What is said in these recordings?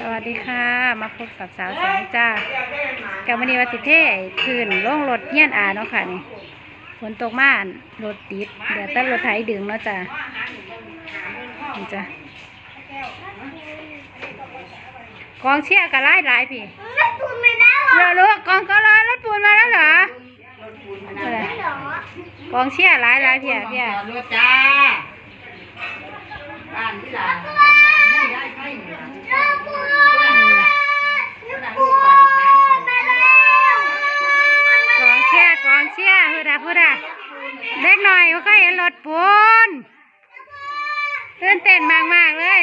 สวัสดีค่ะ มาพบกับสาวแสงจ้ากับวันนี้วันสิเทคืนล่องรถเฮียนอาเนาะค่ะนี่ฝนตกมาอั่นรถติดเดี๋ยวตั้งรถไถดึงเนาะจ้านี่จ้ากองเชียร์ก็ไล่หลายพี่ไม่พูดไม่ได้หรอเรือลูกกองก็รอรถปูนมาแล้วเหรออะไรไม่หรอกองเชียร์หลายหลายพี่อะพี่อะรถจ้าบ้านที่หลาน เชียร์พูดอะพูดอะเล็กหน่อยเขาก็เห็นรถปูนตื่นเต้นมากมากเลย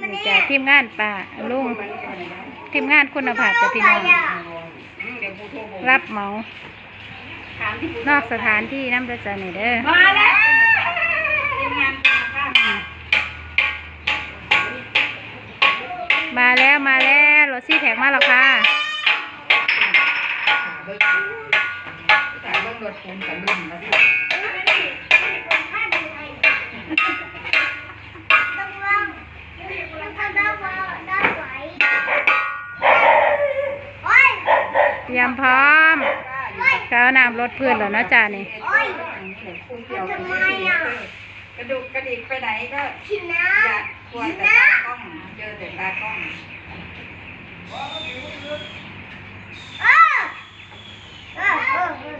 นี่จ้ะทีมงานป้าลุงทีมงานคุณภาพจะพี่น้องรับเหมานอกสถานที่น้ำประจันนี่เด้อมาแล้วมาแล้วมาแล้วรถซี่แท็กมาแล้วค่ะ รถปูนกับลุ่มมาสิต้องว่างแล้วก็ได้ว่าได้ไหวโอ้ยเตรียมพร้อมก้าวน้ำรถพื้นแล้วเนาะจ้านี่โอ้ยปูนเกี่ยวกับกระดูกกระดิกไปไหนก็ขินนะอยากกลัวแต่ตากล้องเจอแต่ตากล้องเออเออเออเออ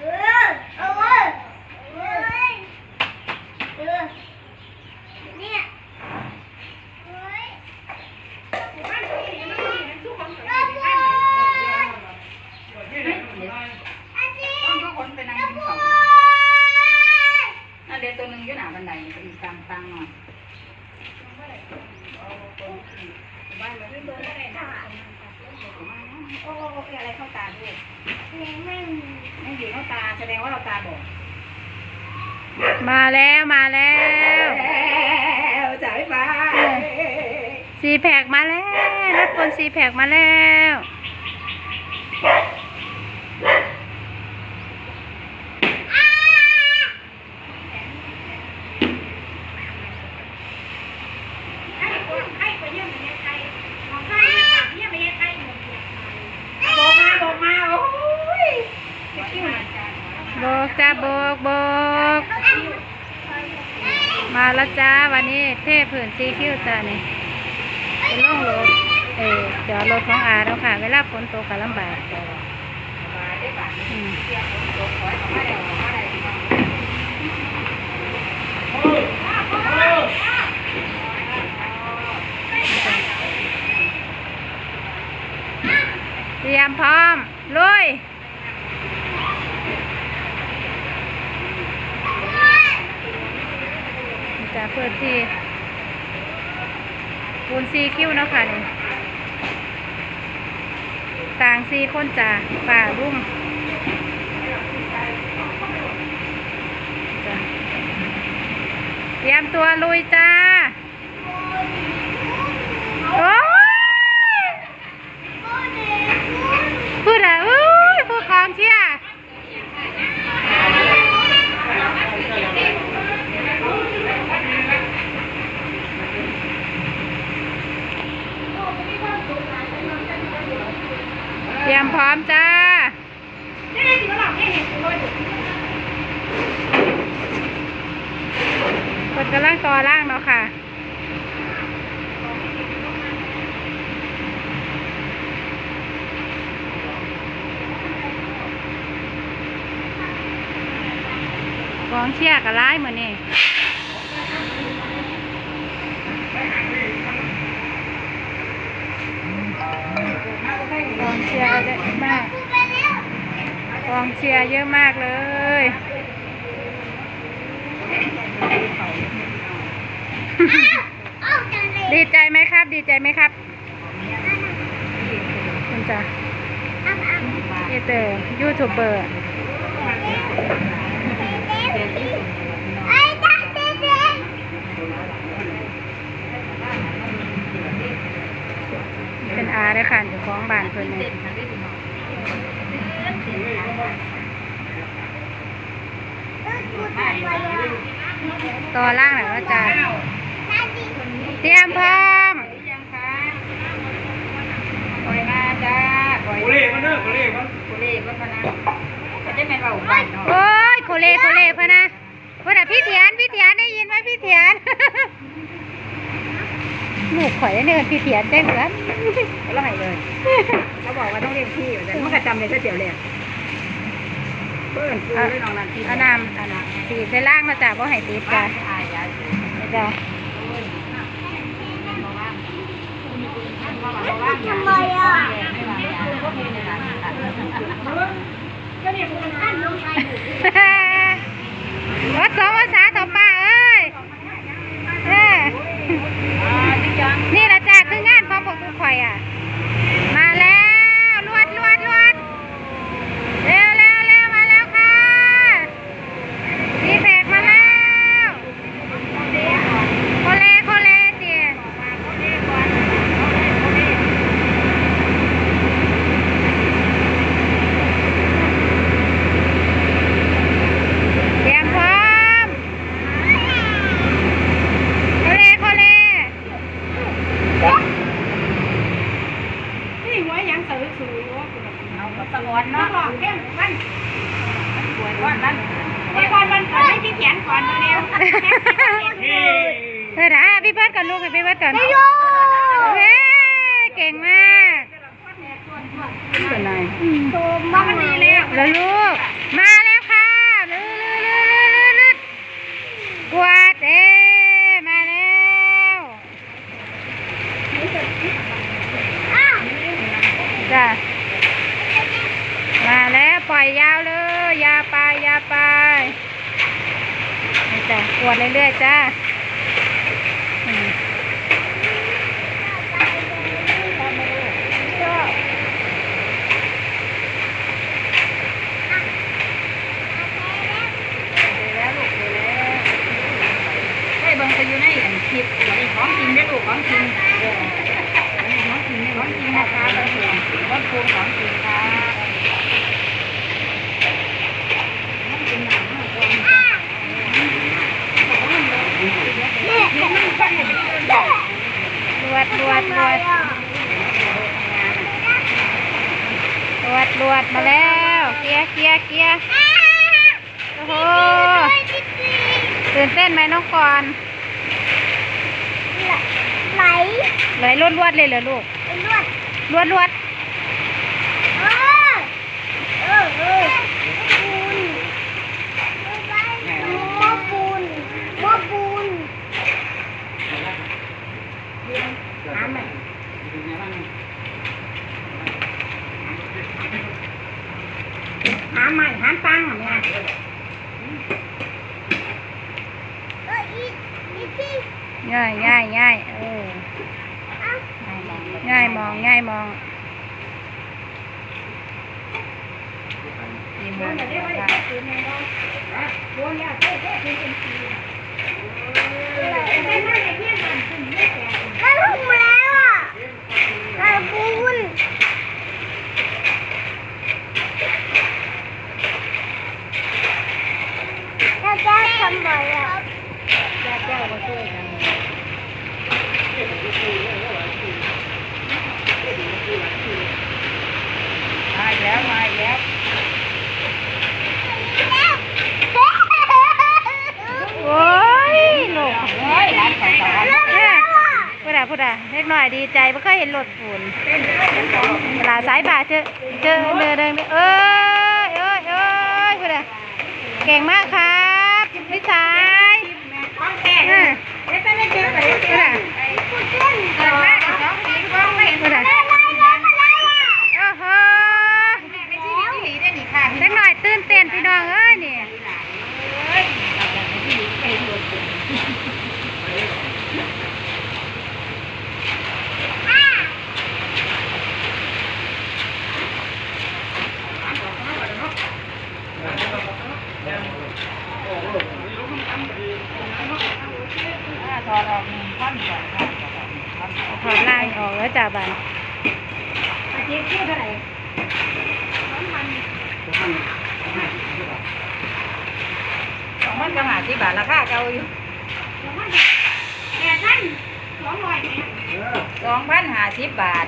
เออเออเออเออเนี่ยเฮ้ยเราพูดอันนี้ ต้องก็คนไปนั่งกินเขานั่นเดี๋ยวตัวหนึ่งอยู่หน้าบันไดไปอีกกลางตังหน่อย โอ้อะไรเข้าตาด้วยไม่ไม่อยู่เข้าตาแสดงว่าเราตาบอดมาแล้วมาแล้วแล้วจ่ายไปซีแพกมาแล้วรถคนซีแพกมาแล้ว บอกมาบอกมาโอ้ย โบกโบกมาแล้วจ้าวันนี้เทพผืนซีคิวจ้านี่เป็นล่องรถเออเดี๋ยวรถของอาแล้วค่ะ เวลาฝนตกก็ลำบากเตรียมพร้อมลุย จากเปิดที่ปูนซีคิ้วเนาะค่ะนี่ต่างซีคนจ่าป่ารุ่งเตรียมตัวลุยจ้า โอ้ยพูดอะอุ้ยพูดกองเชียร์เตรียมพร้ อมจ้าเปิดกำลังต่อล่างเนาะค่ะกองเชียร์กับร้ายเหมือนนี่ องเชียร์เยอะมากเลยดีใจไหมครับ ดีใจไหมครับคุณจ้ะนี่เตอร์ยูทูบเบอร์ เตรียมพร้อมปล่อยมาจ้าปอยโคเล่มันเด้อโคเล่มันโคเล่มันพนักจะเป็นเบาบโอ้ยโคเล่โคเล่พะนะพะนะพี่เถียนพี่เถียนได้ยินไหมพี่เถียนหมูข่อยเนินพี่เถียนได้เหมือแล้วไหเลยเขาบอกว่าต้องเรียกพี่เมือกันจำเลยก็เดี๋ยวเลยเปิ้ลคือเรื่องนองนันทีอานามอนามตีไปล่างมาจากว่าหายติดจ้ะจ้ะ ทำไมอะก็เนี่ยมันขั้นลงไปวัดสองภาษาต่อไป Ma! ลยลูกลวดลวดลวด กน่อยดีใจไม่เคยเห็นลดฝุ่นเวลาสายบาเจอเจอเนื้อเดิงเอ้ยเอ้ยเอ้ยคุณอะเก่งมากครับพี่ชาย con kè. Ừ. Để ta lên chơi vậy. บาทราคาเก่าอยู่สองพันห้าสิบบาท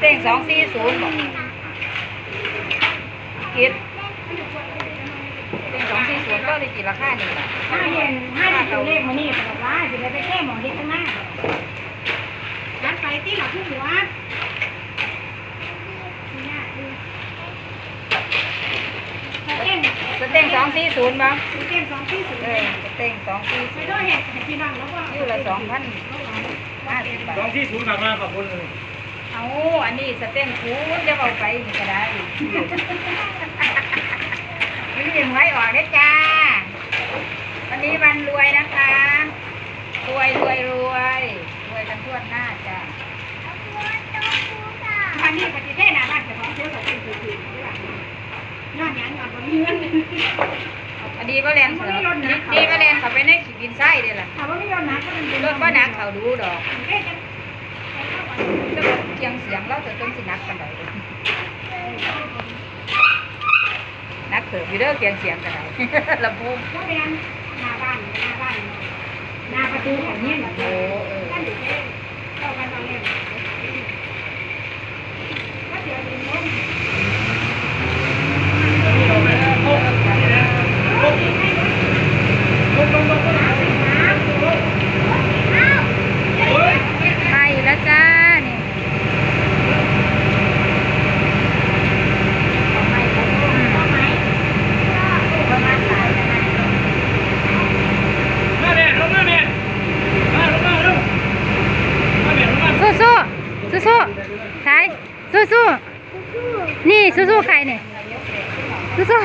เต่งสองสี่ศูนย์กิดเต่งสองสี่ศูนย์ก็ได้กี่ราคาหนึ่งบาทห้าเย็นห้าเย็นตัวเลขมานี่สำหรับว่าจะได้ปแก้หมอเด็กข้างหน้าร้นไปที่หลับผู้หัว สเต้นสเต้งสองสี่ศูนย์บ้างสเต้นสองที่สุดเอเลอยสเต้งสองสี่ศูไม่นย์ต้องเห็นให้พี่น้องแล้วว่าอยู่ละสองพันห้าสิบบาสองทที่ศูนย์กลับมาขอบคุณเลยเอาอันนี้สเต้งคูณจะเอาไปนี่ก็ได้นี่ยังไว้ออกได้อจ้าวันนี้วันรวยนะคะรวยรวยรวยรวยกันทั่วหน้าจ้าวันนี้ปฏิเทศนะบ้านจะของเชื่อกับเป็นคือคื อย้อนยังย้อนบนเงินอันนี้ก็แลนเขาดีก็แลนเขาไปในขีดินไส้เด้ล่ะถามว่าไม่ย้อนนักก็เป็นรถก็หนักเขาดูดอกเอ๊ะจะแต่ว่าเคียงเสียงเราจะต้องสิหนักกันไดเลยนักเถิดอยู่เด้อเคียงเสียงกันไดลำโพงก็เป็นหน้าบ้านหน้าบ้านหน้าประตูของเนี่ยโอ้เออก็อยู่ที่เข้ากันตอนแรกก็เดี๋ยวดูน้อง ไปแล้วจ้านี่ประมาณสายกันไหน มาแม่ลงมาแม่มาลงมาลงมาแม่ลงมา สู้สู้สู้สู้ใช่สู้สู้นี่สู้สู้ใครเนี่ยสู้สู้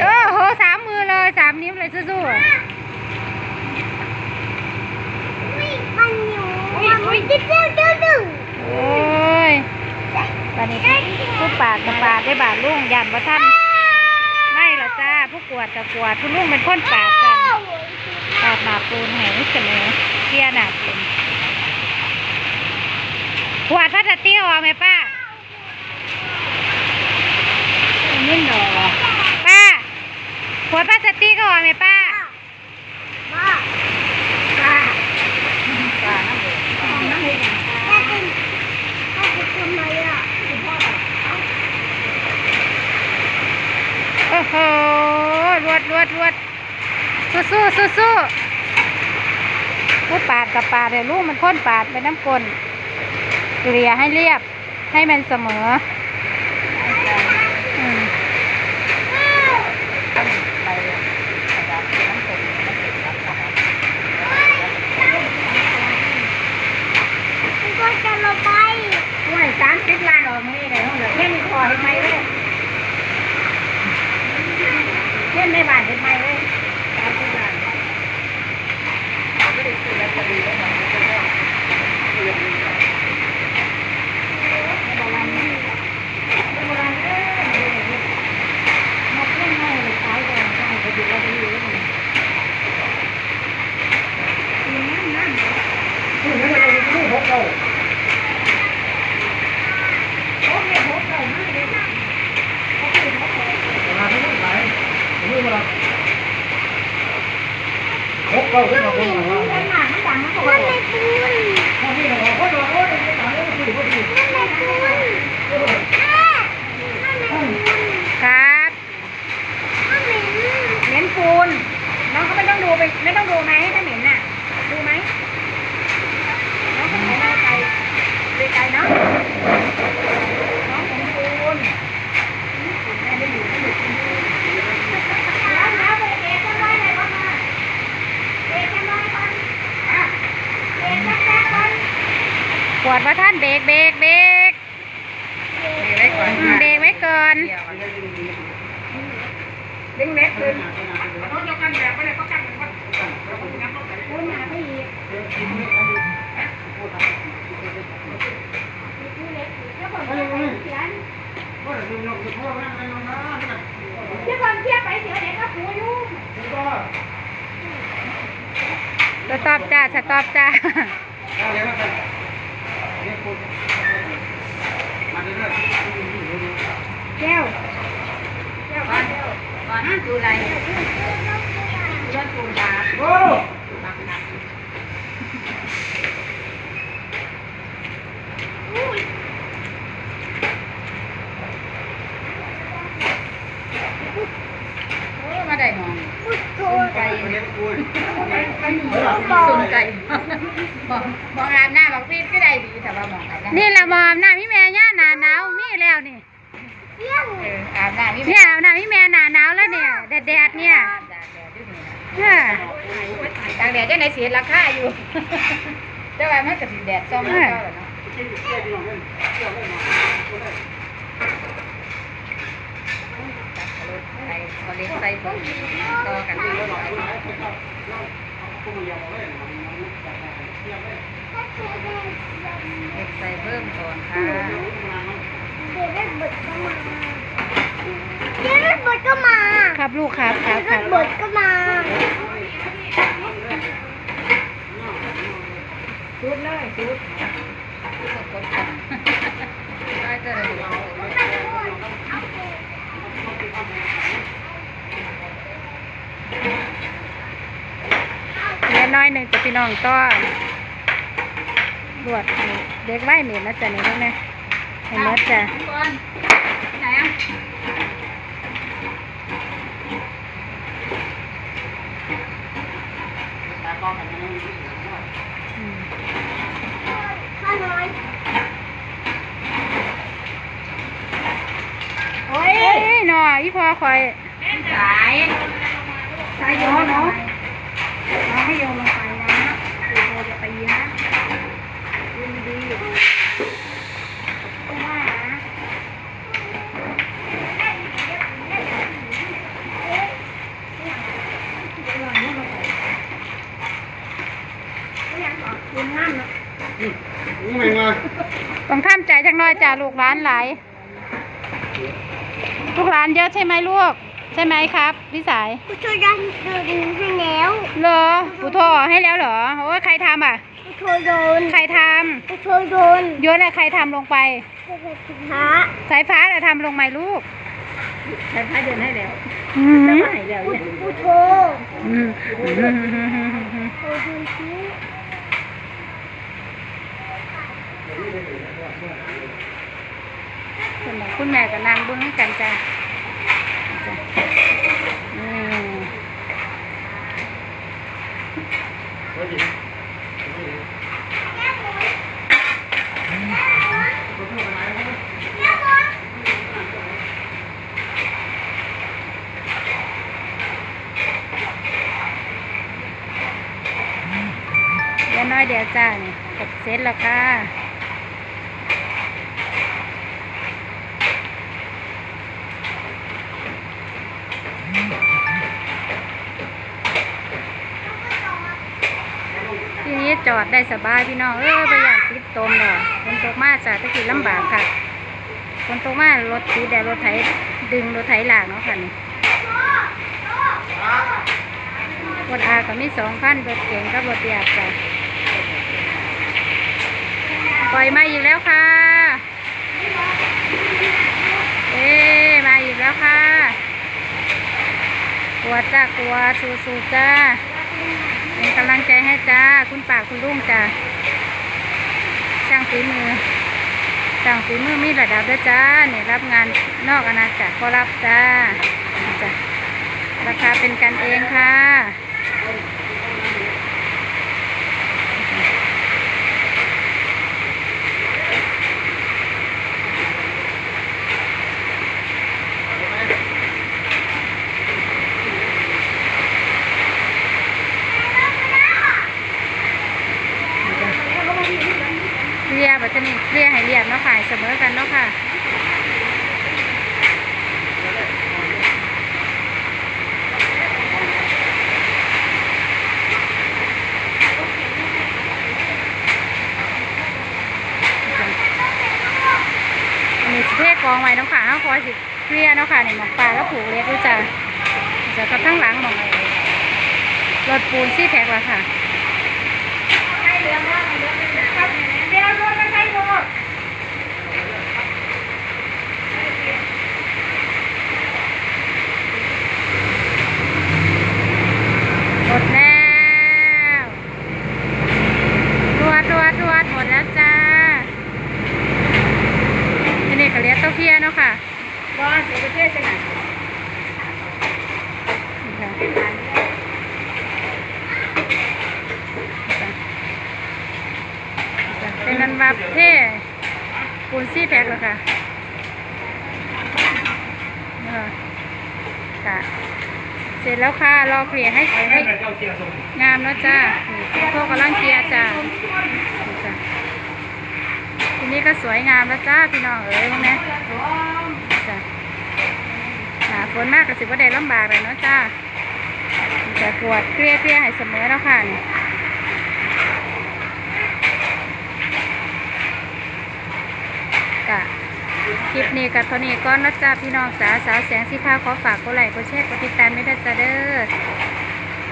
เออโหสามมือเลยสามนิ้วเลยสู้สู้มันอยู่มันดิ้วดิ้วดิ้วโอ้ยตอนนี้ผู้ปาดกับปาดได้บาดลุงยันว่าท่านไม่หรอจ้าผู้กวดกับกวดผู้ลุงเป็นคนปาดกันปาดหนาปูนแหงเสมอเที่ยหนาปูนกวดพลาสติกออกไหมป้า นิ่มดอกป้าขวดพลาสติกออกไหมป้ามาป้าปลาน้ำเดือดน้ำเห็นอย่างแม่คุณแม่คุณทำไมอะโอ้โหรวดรวดรวดสู้สู้สู้สู้ผู้ปาดกับปาดเลยลูกมันค้นปาดไปน้ำกลนเกลี่ยให้เรียบให้มันเสมออืม ไปกระดาษน้ำตกน้ำตกน้ำตก คุณก็จะลงไป ห่วยสามสิบล้านออกมา เลยเหรอแค่มีคอเห็นไหมเลยเล่นในบ้านเห็นไหมเลยสามสิบล้าน ก็ได้ซื้อลอตเตอรี่แล้วมันก็ได้ ในโบราณนี่ในโบราณเออมาเล่นให้เลยขายก่อนจะให้ไปดูเราไปอยู่แล้วมันดีน้ำน้ำ คุณนี่เราลูกหกเรา โอ้ยโหเก่ามากเลยนะโอ้ยโหเก่า มาที่นู่นไหนมือมาหกเราขึ้นมาคนละว่า เล่นหนังดังนะผม นั่นไม่คุณ พอที่เราคนเราโอ้ยต่างกันก็คือก็คือ นั่นไม่คุณแม่นั่นไม่คุณ ครับ นั่นไม่คุณ เหม็นปูน น้องก็ไม่ต้องดูไปไม่ต้องดูไหมถ้าเหม็นน่ะ ดูไหมน้องก็ไม่ได้ไกลไปไกลเนาะน้องเหม็นปูนแม่ได้อยู่ได้อยู่แล้วแล้วไปเอะกันไว้ไหนบ้างมาเอะกันไว้ก่อนอะเอะกันแป๊บก่อนขวดว่าท่านเบรกเบรกเบรก มีไว้ก่อน อืมเบรกไว้ก่อน เดี๋ยวดึงเล็กขึ้น คุณมาไปอีกเที่ยวก่อนเที่ยวไปเสียเด็กก็ผูอยู่สตอบจ้าสตอบจ้าแก้วแก้วก่อนก่อนดูอะไรรถปูนดาโอ้ บักหนัก ไก่เห็นคุยสุ่มไก่บอกบอกอาบน้ำบอกพี่ก็ได้ดีแต่ว่าบอกไก่นะนี่ละมอมน้าพี่แม่ย่าหนาหนาวมีแล้วนี่เที่ยงเอออาบน้ำนี่เนี่ยหนาพี่แม่หนาหนาวแล้วเนี่ยแดดแดดๆเนี่ยเออตากแดดจะไหนเสียราคาอยู่แต่ว่ามันก็สิแดดซ่อมไม่เข้าแล้วเนาะ ใส่เขาเล็กใส่พวกต่อกันที่รถไฟเล็กใส่เพิ่มก่อนค่ะเดี๋ยวเล่นบทก็มาเดี๋ยวเล่นบทก็มา ครับลูกครับครับคเล่รับนบทก็มาชุดเลยชุดกดกดได้เจอเลย เล็กน้อย หนึ่งจะพี่น้องต้อนบวชให้เด็กไหวเหม็นนะจ๊ะนี่ลูกนะเห็นไหมจ๊ะก่อนไหนอะอืมข้าน้อยโอ้ยหน่ออีพอคอยสายสายโยนเนาะ เอาให้โยมลงไปนะโยมจะตีนะยืนดีก็ว่านะไม่มาต้องท่ามใจจังน้อยจ้าลูกหลานหลายลูกหลานเยอะใช่ไหมลูก ช่ไหมครับพี่สายผู้ช่วยดันเดินให้แล้วเหรอปูโทรให้แล้วเหรอโอ้ยใครทำอะผู้ช่วยโดนใครทผู้ช่วยโดนำโยนอะใครทำลงไปผู้ช่วยสินค้าสายฟ้าจะทำลงไหมลูกสายฟ้าเดินให้แล้วอืมจะมาให้แล้วเนี่ยผู้โทรอืมผู้โทรชี้คุณแม่คุณแม่กับนางเบุ้งกันจ้ะ จ้ะอืมเดี๋ยวน้อยเดี๋ยวจ้านี่เสร็จเสร็จแล้วค่ะ ได้สบายพี่น้องเออประหยัดติดตมหน่อยฝนตกมากจากตะกี้ลำบากค่ะฝนตกมากรถตีแต่รถไถดึงรถไถหลากเนาะค่ะนี่รถอาก็มีสองคันรถเก๋งกับรถเตียบจ้ะปล่อยมาอีกแล้วค่ะเอ๊มาอีกแล้วค่ะกลัวจ้ากลัวสู้ๆจ้า เป็นกำลังใจให้จ้า คุณป่าคุณลุงจ้าช่างฝีมือช่างฝีมือมีระดับด้วยจ้าเนี่ยรับงานนอกอาณาจักรก็รับจ้าจ้าราคาเป็นกันเองค่ะเรียบแบบนี้เรียให้เรียบเนาะค่ะให้เสมอกันเนาะค่ะ อันนี้สิเทกองไว้เนาะค่ะห้าคอยสิเคลียร์เานี่หมอกปลาแล้วผูกเล็กด้วยจ้ะจะกับทั้งหลังหมองรถปูนซี่แท็กละค่ะ เดี๋ยวรถไม่ใช่รถ หมดแล้วรวดรวดรวดหมดแล้วจ้าทีนี้ก็เหลี้ยเต้าเพียเนาะค่ะ บอสเดี๋ยวไปเที่ยวจะไหน นี่ค่ะ เท่ปูนซี่แพ็คแล้วค่ะนี่ค่ะค่ะ เสร็จ แล้วค่ะรอเกลี่ยให้ไปให้ให้เจ้าเจียงามแล้วจ้านี่พวกกำลังเกลี่ยจ้านี่จ้ะทีนี้ก็สวยงามแล้วจ้าพี่น้องเอ๋ยพวกนี้จ้ะหนาฝนมากก็สิบ่ได้ลำบากเลยเนาะจ้าจะกวดเกลี่ยเกลี่ยให้เสมอแล้วค่ะนี่กะ คลิปนี้กับเท่านี้ก่อนนะจ้าพี่น้องสาสาวแสงสีขาวขอฝากกดไลค์กดแชร์กดติดตามไม่ได้จ้าเด้อ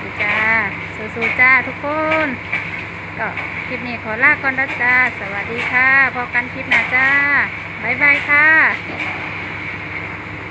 ดีจ้าสู้ๆจ้าทุกคนก็คลิปนี้ขอลาก่อนนะจ้า สวัสดีค่ะพอกันคลิปหน้าจ้ายค่ะ